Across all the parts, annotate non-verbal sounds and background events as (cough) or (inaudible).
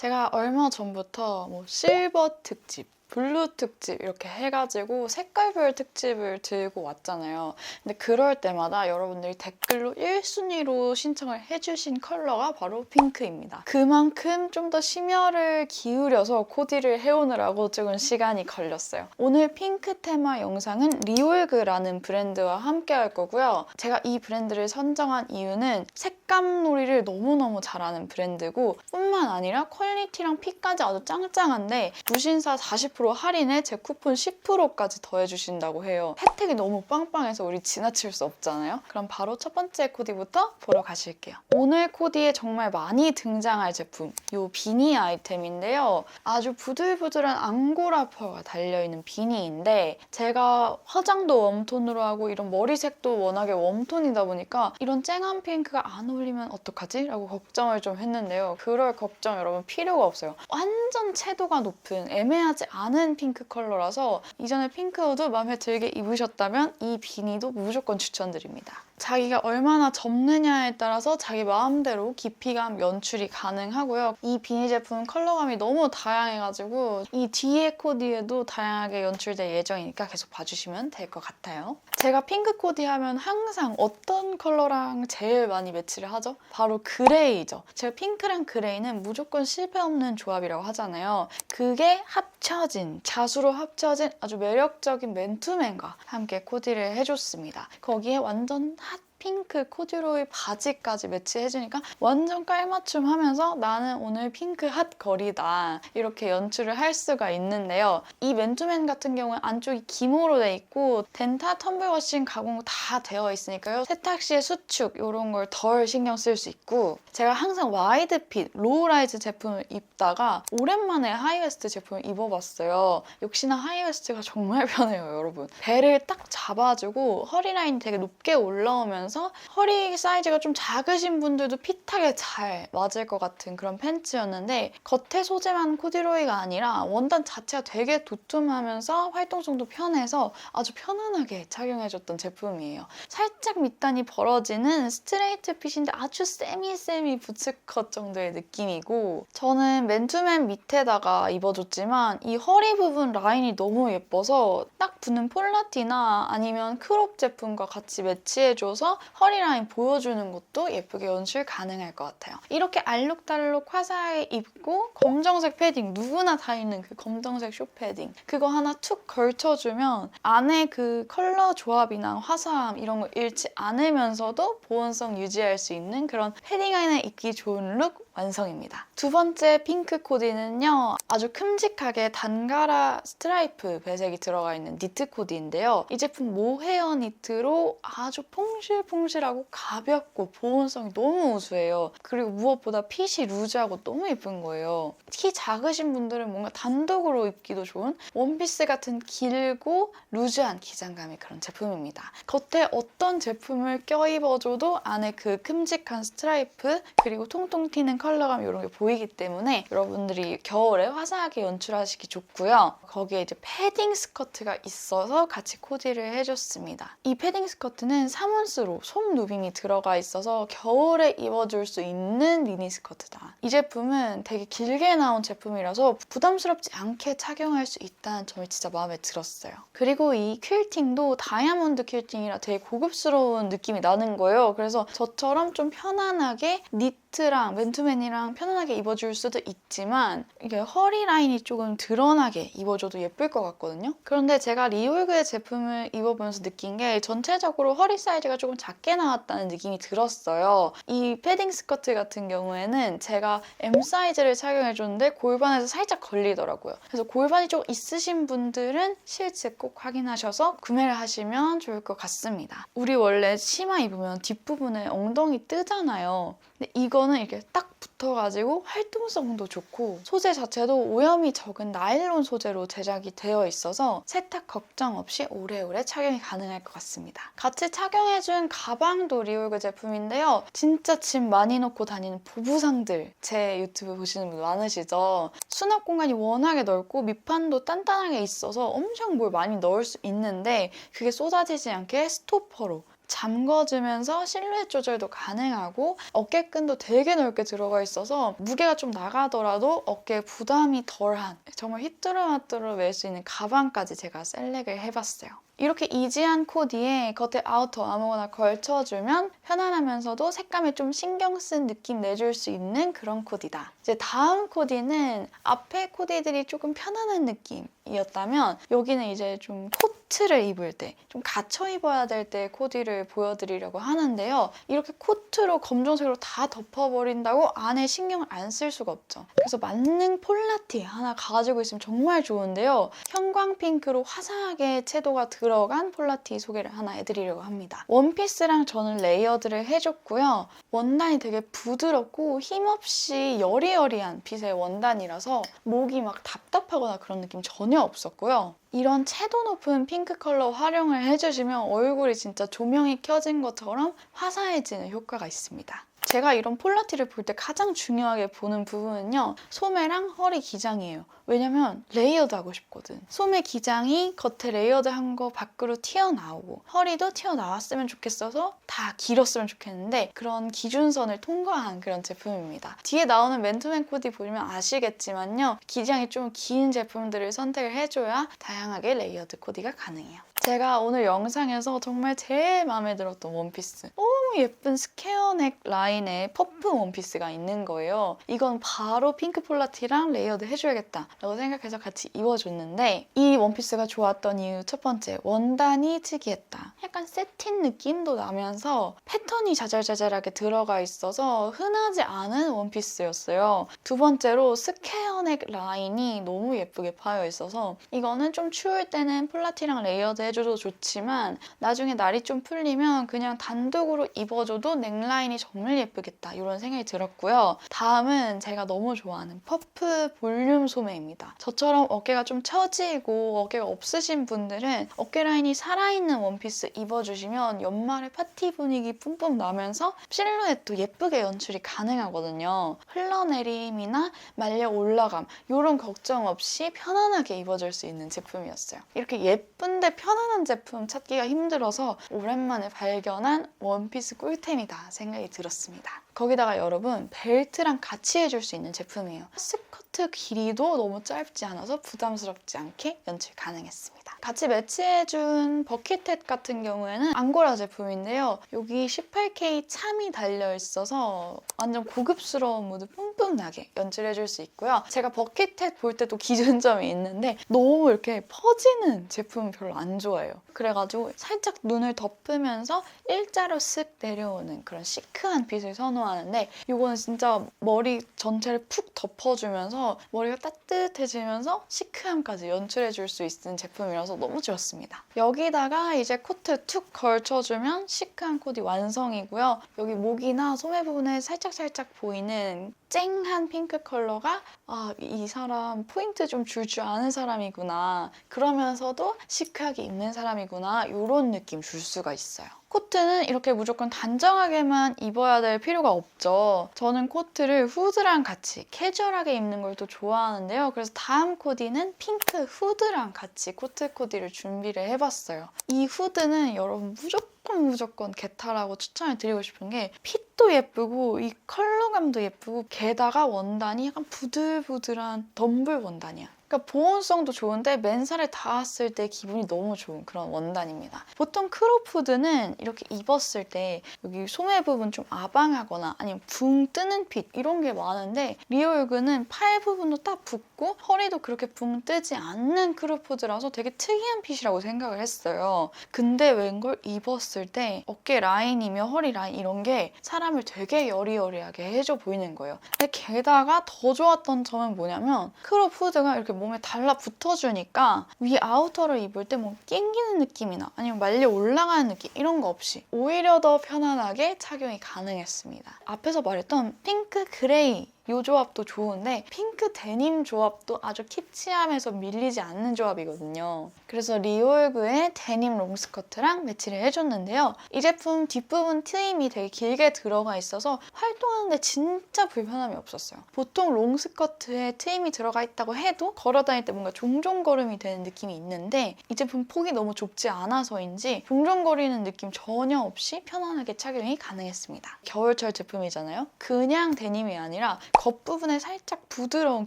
제가 얼마 전부터 뭐 실버 특집, 블루 특집 이렇게 해가지고 색깔별 특집을 들고 왔잖아요. 근데 그럴 때마다 여러분들이 댓글로 1순위로 신청을 해주신 컬러가 바로 핑크입니다. 그만큼 좀 더 심혈을 기울여서 코디를 해오느라고 조금 시간이 걸렸어요. 오늘 핑크 테마 영상은 리올그라는 브랜드와 함께 할 거고요. 제가 이 브랜드를 선정한 이유는 색감 놀이를 너무너무 잘하는 브랜드고 뿐만 아니라 퀄리티랑 핏까지 아주 짱짱한데 무신사 40% 할인에 제 쿠폰 10%까지 더해주신다고 해요. 혜택이 너무 빵빵해서 우리 지나칠 수 없잖아요. 그럼 바로 첫 번째 코디부터 보러 가실게요. 오늘 코디에 정말 많이 등장할 제품, 이 비니 아이템인데요. 아주 부들부들한 앙고라 펄가 달려있는 비니인데 제가 화장도 웜톤으로 하고 이런 머리색도 워낙에 웜톤이다 보니까 이런 쨍한 핑크가 안 어울리면 어떡하지? 라고 걱정을 좀 했는데요. 그럴 걱정 여러분 필요가 없어요. 완전 채도가 높은 애매하지 않은 핑크 컬러라서 이전에 핑크 옷도 마음에 들게 입으셨다면 이 비니도 무조건 추천드립니다. 자기가 얼마나 접느냐에 따라서 자기 마음대로 깊이감 연출이 가능하고요. 이 비니 제품은 컬러감이 너무 다양해가지고 이 뒤에 코디에도 다양하게 연출될 예정이니까 계속 봐주시면 될 것 같아요. 제가 핑크 코디 하면 항상 어떤 컬러랑 제일 많이 매치를 하죠? 바로 그레이죠. 제가 핑크랑 그레이는 무조건 실패 없는 조합이라고 하잖아요. 그게 합쳐진, 자수로 합쳐진 아주 매력적인 맨투맨과 함께 코디를 해줬습니다. 거기에 완전 핫 핑크 코듀로이 바지까지 매치해주니까 완전 깔맞춤 하면서 나는 오늘 핑크 핫 거리다 이렇게 연출을 할 수가 있는데요. 이 맨투맨 같은 경우는 안쪽이 기모로 돼 있고 덴타 텀블 워싱 가공 다 되어 있으니까요. 세탁 시의 수축 이런 걸 덜 신경 쓸 수 있고 제가 항상 와이드 핏, 로우 라이즈 제품을 입다가 오랜만에 하이웨스트 제품을 입어봤어요. 역시나 하이웨스트가 정말 (laughs) 편해요, 여러분. 배를 딱 잡아주고 허리 라인이 되게 높게 올라오면서 허리 사이즈가 좀 작으신 분들도 핏하게 잘 맞을 것 같은 그런 팬츠였는데 겉에 소재만 코디로이가 아니라 원단 자체가 되게 도톰하면서 활동성도 편해서 아주 편안하게 착용해줬던 제품이에요. 살짝 밑단이 벌어지는 스트레이트 핏인데 아주 세미세미 부츠컷 정도의 느낌이고 저는 맨투맨 밑에다가 입어줬지만 이 허리 부분 라인이 너무 예뻐서 딱 붙는 폴라티나 아니면 크롭 제품과 같이 매치해줘서 허리 라인 보여주는 것도 예쁘게 연출 가능할 것 같아요. 이렇게 알록달록 화사하게 입고 검정색 패딩 누구나 다 있는 그 검정색 쇼 패딩 그거 하나 툭 걸쳐주면 안에 그 컬러 조합이나 화사함 이런 거 잃지 않으면서도 보온성 유지할 수 있는 그런 패딩 안에 입기 좋은 룩 완성입니다. 두 번째 핑크 코디는요. 아주 큼직하게 단가라 스트라이프 배색이 들어가 있는 니트 코디인데요. 이 제품 모헤어 니트로 아주 퐁실 퐁실하고 가볍고 보온성이 너무 우수해요. 그리고 무엇보다 핏이 루즈하고 너무 예쁜 거예요. 키 작으신 분들은 뭔가 단독으로 입기도 좋은 원피스 같은 길고 루즈한 기장감의 그런 제품입니다. 겉에 어떤 제품을 껴입어줘도 안에 그 큼직한 스트라이프 그리고 통통 튀는 컬러감 이런 게 보이기 때문에 여러분들이 겨울에 화사하게 연출하시기 좋고요. 거기에 이제 패딩 스커트가 있어서 같이 코디를 해줬습니다. 이 패딩 스커트는 3온스로 솜 누빔이 들어가 있어서 겨울에 입어줄 수 있는 미니 스커트다. 이 제품은 되게 길게 나온 제품이라서 부담스럽지 않게 착용할 수 있다는 점이 진짜 마음에 들었어요. 그리고 이 퀼팅도 다이아몬드 퀼팅이라 되게 고급스러운 느낌이 나는 거예요. 그래서 저처럼 좀 편안하게 니트랑 맨투맨이랑 편안하게 입어줄 수도 있지만 이게 허리 라인이 조금 드러나게 입어줘도 예쁠 것 같거든요. 그런데 제가 리올그의 제품을 입어보면서 느낀 게 전체적으로 허리 사이즈가 조금 작게 나왔다는 느낌이 들었어요. 이 패딩 스커트 같은 경우에는 제가 M 사이즈를 착용해줬는데 골반에서 살짝 걸리더라고요. 그래서 골반이 좀 있으신 분들은 실제 꼭 확인하셔서 구매를 하시면 좋을 것 같습니다. 우리 원래 치마 입으면 뒷부분에 엉덩이 뜨잖아요. 근데 이거는 이렇게 딱 붙어가지고 활동성도 좋고 소재 자체도 오염이 적은 나일론 소재로 제작이 되어 있어서 세탁 걱정 없이 오래오래 착용이 가능할 것 같습니다. 같이 착용해준 가방도 리올그 제품인데요. 진짜 짐 많이 넣고 다니는 보부상들 제 유튜브 보시는 분 많으시죠? 수납 공간이 워낙에 넓고 밑판도 단단하게 있어서 엄청 뭘 많이 넣을 수 있는데 그게 쏟아지지 않게 스토퍼로 잠궈주면서 실루엣 조절도 가능하고 어깨끈도 되게 넓게 들어가 있어서 무게가 좀 나가더라도 어깨에 부담이 덜한 정말 휘뚜루마뚜루 멜 수 있는 가방까지 제가 셀렉을 해봤어요. 이렇게 이지한 코디에 겉에 아우터 아무거나 걸쳐주면 편안하면서도 색감에 좀 신경 쓴 느낌 내줄 수 있는 그런 코디다. 이제 다음 코디는 앞에 코디들이 조금 편안한 느낌이었다면 여기는 이제 좀 코트를 입을 때, 좀 갇혀 입어야 될 때 코디를 보여드리려고 하는데요. 이렇게 코트로 검정색으로 다 덮어버린다고 안에 신경을 안 쓸 수가 없죠. 그래서 만능 폴라티 하나 가지고 있으면 정말 좋은데요. 형광 핑크로 화사하게 채도가 들어 간 폴라티 소개를 하나 해드리려고 합니다. 원피스랑 저는 레이어드를 해줬고요. 원단이 되게 부드럽고 힘없이 여리여리한 핏의 원단이라서 목이 막 답답하거나 그런 느낌 전혀 없었고요. 이런 채도 높은 핑크 컬러 활용을 해주시면 얼굴이 진짜 조명이 켜진 것처럼 화사해지는 효과가 있습니다. 제가 이런 폴라티를 볼 때 가장 중요하게 보는 부분은요. 소매랑 허리 기장이에요. 왜냐면 레이어드 하고 싶거든. 소매 기장이 겉에 레이어드 한 거 밖으로 튀어나오고 허리도 튀어나왔으면 좋겠어서 다 길었으면 좋겠는데 그런 기준선을 통과한 그런 제품입니다. 뒤에 나오는 맨투맨 코디 보시면 아시겠지만요. 기장이 좀 긴 제품들을 선택을 해줘야 다양하게 레이어드 코디가 가능해요. 제가 오늘 영상에서 정말 제일 마음에 들었던 원피스. 너무 예쁜 스퀘어넥 라인의 퍼프 원피스가 있는 거예요. 이건 바로 핑크 폴라티랑 레이어드 해줘야겠다 라고 생각해서 같이 입어줬는데 이 원피스가 좋았던 이유 첫 번째, 원단이 특이했다. 약간 세틴 느낌도 나면서 패턴이 자잘자잘하게 들어가 있어서 흔하지 않은 원피스였어요. 두 번째로 스퀘어넥 라인이 너무 예쁘게 파여 있어서 이거는 좀 추울 때는 폴라티랑 레이어드 해줘도 좋지만 나중에 날이 좀 풀리면 그냥 단독으로 입어줘도 넥라인이 정말 예쁘겠다 이런 생각이 들었고요. 다음은 제가 너무 좋아하는 퍼프 볼륨 소매입니다. 저처럼 어깨가 좀 처지고 어깨가 없으신 분들은 어깨 라인이 살아있는 원피스 입어주시면 연말에 파티 분위기 뿜뿜 나면서 실루엣도 예쁘게 연출이 가능하거든요. 흘러내림이나 말려 올라감 이런 걱정 없이 편안하게 입어줄 수 있는 제품이었어요. 이렇게 예쁜데 편안한 제품 찾기가 힘들어서 오랜만에 발견한 원피스 꿀템이다 생각이 들었습니다. 거기다가 여러분 벨트랑 같이 해줄 수 있는 제품이에요. 스커트 길이도 너무 짧지 않아서 부담스럽지 않게 연출 가능했습니다. 같이 매치해준 버킷햇 같은 경우에는 앙고라 제품인데요. 여기 18K 참이 달려있어서 완전 고급스러운 무드 뿜뿜 나게 연출해줄 수 있고요. 제가 버킷햇 볼 때도 기준점이 (laughs) 있는데 너무 이렇게 퍼지는 제품은 별로 안 좋아해요. 그래가지고 살짝 눈을 덮으면서 일자로 쓱 내려오는 그런 시크한 핏을 선호하는데 이거는 진짜 머리 전체를 푹 덮어주면서 머리가 따뜻해지면서 시크함까지 연출해 줄 수 있는 제품이라서 너무 좋았습니다. 여기다가 이제 코트 툭 걸쳐주면 시크한 코디 완성이고요. 여기 목이나 소매 부분에 살짝살짝 보이는 쨍한 핑크 컬러가 아, 이 사람 포인트 좀 줄 줄 아는 사람이구나. 그러면서도 시크하게 입는 사람이구나. 이런 느낌 줄 수가 있어요. 코트는 이렇게 무조건 단정하게만 입어야 될 필요가 없죠. 저는 코트를 후드랑 같이 캐주얼하게 입는 걸 또 좋아하는데요. 그래서 다음 코디는 핑크 후드랑 같이 코트 코디를 준비를 해봤어요. 이 후드는 여러분 무조건 무조건 개타라고 추천을 드리고 싶은 게 핏도 예쁘고 이 컬러감도 예쁘고 게다가 원단이 약간 부들부들한 덤블 원단이야. 그러니까 보온성도 좋은데 맨살에 닿았을 때 기분이 너무 좋은 그런 원단입니다. 보통 크롭후드는 이렇게 입었을 때 여기 소매 부분 좀 아방하거나 아니면 붕 뜨는 핏 이런 게 많은데 리얼그는 팔 부분도 딱 붙고 허리도 그렇게 붕 뜨지 않는 크롭후드라서 되게 특이한 핏이라고 생각을 했어요. 근데 웬걸 입었을 때 어깨 라인이며 허리 라인 이런 게 사람을 되게 여리여리하게 해줘 보이는 거예요. 게다가 더 좋았던 점은 뭐냐면 크롭후드가 이렇게 몸에 달라붙어주니까 위 아우터를 입을 때 뭐 낑기는 느낌이나 아니면 말려 올라가는 느낌 이런 거 없이 오히려 더 편안하게 착용이 가능했습니다. 앞에서 말했던 핑크 그레이 이 조합도 좋은데 핑크 데님 조합도 아주 키치함에서 밀리지 않는 조합이거든요. 그래서 리올그의 데님 롱스커트랑 매치를 해줬는데요. 이 제품 뒷부분 트임이 되게 길게 들어가 있어서 활동하는데 진짜 불편함이 없었어요. 보통 롱스커트에 트임이 들어가 있다고 해도 걸어 다닐 때 뭔가 종종걸음이 되는 느낌이 있는데 이 제품 폭이 너무 좁지 않아서인지 종종거리는 느낌 전혀 없이 편안하게 착용이 가능했습니다. 겨울철 제품이잖아요. 그냥 데님이 아니라 겉부분에 살짝 부드러운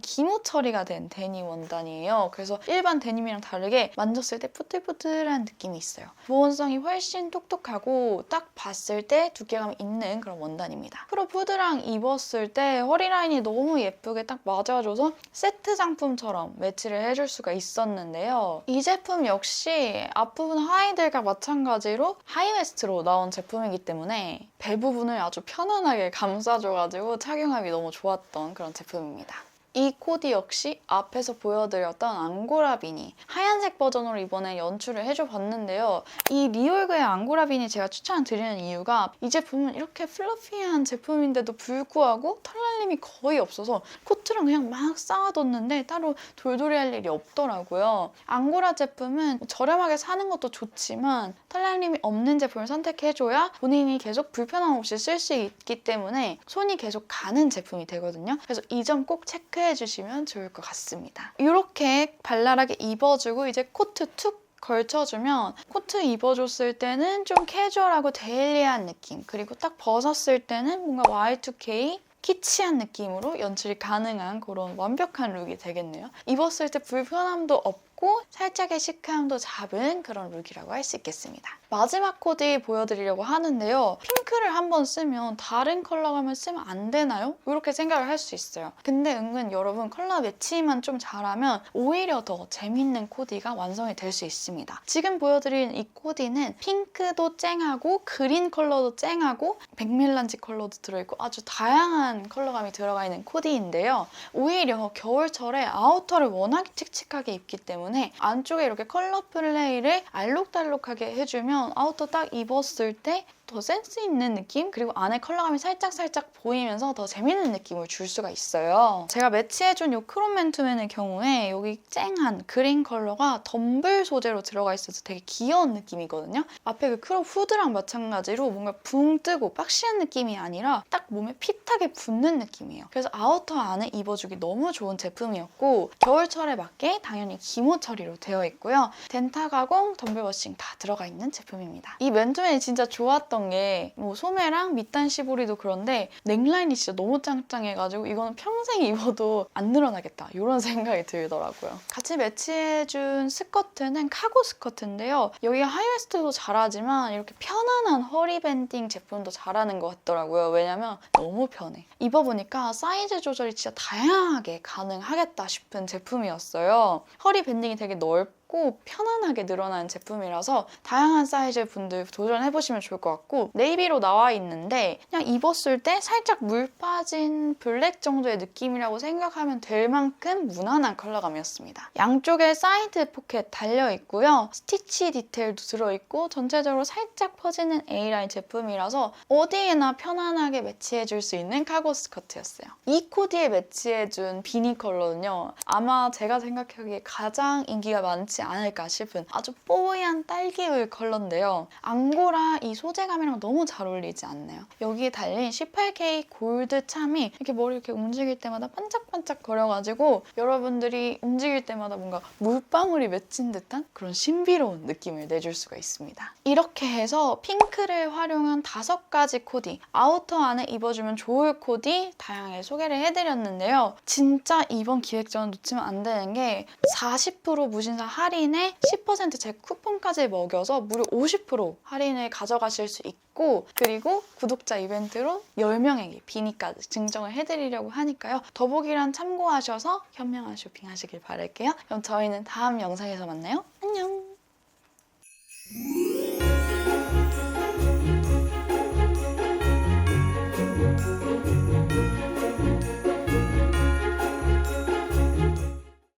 기모 처리가 된 데님 원단이에요. 그래서 일반 데님이랑 다르게 만졌을 때 뿌들뿌들한 느낌이 있어요. 보온성이 훨씬 똑똑하고 딱 봤을 때 두께감이 있는 그런 원단입니다. 프로 푸드랑 입었을 때 허리 라인이 너무 예쁘게 딱 맞아줘서 세트 상품처럼 매치를 해줄 수가 있었는데요. 이 제품 역시 앞부분 하이들과 마찬가지로 하이웨스트로 나온 제품이기 때문에 배 부분을 아주 편안하게 감싸줘가지고 착용감이 너무 좋 았던 그런 제품입니다. 이 코디 역시 앞에서 보여드렸던 앙고라 비니 하얀색 버전으로 이번에 연출을 해줘 봤는데요. 이 리올그의 앙고라 비니 제가 추천을 드리는 이유가 이 제품은 이렇게 플러피한 제품인데도 불구하고 털날림이 거의 없어서 코트랑 그냥 막 쌓아뒀는데 따로 돌돌이 할 일이 없더라고요. 앙고라 제품은 저렴하게 사는 것도 좋지만 털날림이 없는 제품을 선택해줘야 본인이 계속 불편함 없이 쓸 수 있기 때문에 손이 계속 가는 제품이 되거든요. 그래서 이 점 꼭 체크 해 주시면 좋을 것 같습니다. 이렇게 발랄하게 입어주고 이제 코트 툭 걸쳐주면 코트 입어줬을 때는 좀 캐주얼하고 데일리한 느낌 그리고 딱 벗었을 때는 뭔가 Y2K 키치한 느낌으로 연출이 가능한 그런 완벽한 룩이 되겠네요. 입었을 때 불편함도 없고 살짝의 시크함도 잡은 그런 룩이라고 할 수 있겠습니다. 마지막 코디 보여드리려고 하는데요. 핑크를 한번 쓰면 다른 컬러 가면 쓰면 안 되나요? 이렇게 생각을 할 수 있어요. 근데 은근 여러분 컬러 매치만 좀 잘하면 오히려 더 재밌는 코디가 완성이 될 수 있습니다. 지금 보여드린 이 코디는 핑크도 쨍하고 그린 컬러도 쨍하고 백밀란지 컬러도 들어있고 아주 다양한 컬러감이 들어가 있는 코디인데요. 오히려 겨울철에 아우터를 워낙 칙칙하게 입기 때문에 안쪽에 이렇게 컬러 플레이를 알록달록하게 해주면 아우터 딱 입었을 때더 센스 있는 느낌? 그리고 안에 컬러감이 살짝살짝 보이면서 더 재밌는 느낌을 줄 수가 있어요. 제가 매치해준 이 크롬 맨투맨의 경우에 여기 쨍한 그린 컬러가 덤블 소재로 들어가 있어서 되게 귀여운 느낌이거든요. 앞에 그 크롭 후드랑 마찬가지로 뭔가 붕 뜨고 박시한 느낌이 아니라 딱 몸에 핏하게 붙는 느낌이에요. 그래서 아우터 안에 입어주기 너무 좋은 제품이었고 겨울철에 맞게 당연히 기모 처리로 되어 있고요. 덴타 가공, 덤블 워싱 다 들어가 있는 제품입니다. 이 맨투맨이 진짜 좋았던 게 뭐 소매랑 밑단 시보리도 그런데 넥라인이 진짜 너무 짱짱해가지고 이거는 평생 입어도 안 늘어나겠다 이런 (laughs) 생각이 들더라고요. 같이 매치해준 스커트는 카고 스커트인데요. 여기가 하이웨스트도 잘하지만 이렇게 편안한 허리 밴딩 제품도 잘하는 것 같더라고요. 왜냐면 너무 편해. 입어보니까 사이즈 조절이 진짜 다양하게 가능하겠다 싶은 제품이었어요. 허리 밴딩이 되게 넓고 고 편안하게 늘어나는 제품이라서 다양한 사이즈 분들 도전해보시면 좋을 것 같고 네이비로 나와 있는데 그냥 입었을 때 살짝 물 빠진 블랙 정도의 느낌이라고 생각하면 될 만큼 무난한 컬러감이었습니다. 양쪽에 사이드 포켓 달려있고요. 스티치 디테일도 들어있고 전체적으로 살짝 퍼지는 A라인 제품이라서 어디에나 편안하게 매치해줄 수 있는 카고 스커트였어요. 이 코디에 매치해준 비니 컬러는요. 아마 제가 생각하기에 가장 인기가 많지 않을까 싶은 아주 뽀얀 딸기울 컬러인데요. 앙고라 이 소재감이랑 너무 잘 어울리지 않나요? 여기에 달린 18K 골드 참이 이렇게 머리 이렇게 움직일 때마다 반짝반짝 거려가지고 여러분들이 움직일 때마다 뭔가 물방울이 맺힌 듯한 그런 신비로운 느낌을 내줄 수가 있습니다. 이렇게 해서 핑크를 활용한 다섯 가지 코디, 아우터 안에 입어주면 좋을 코디 다양하게 소개를 해드렸는데요. 진짜 이번 기획전은 놓치면 안 되는 게 40% 무신사 할인에 10%제 쿠폰까지 먹여서 무려 50% 할인을 가져가실 수 있고 그리고 구독자 이벤트로 10명에게 비니까지 증정을 해드리려고 하니까요. 더보기란 참고하셔서 현명한 쇼핑하시길 바랄게요. 그럼 저희는 다음 영상에서 만나요. 안녕!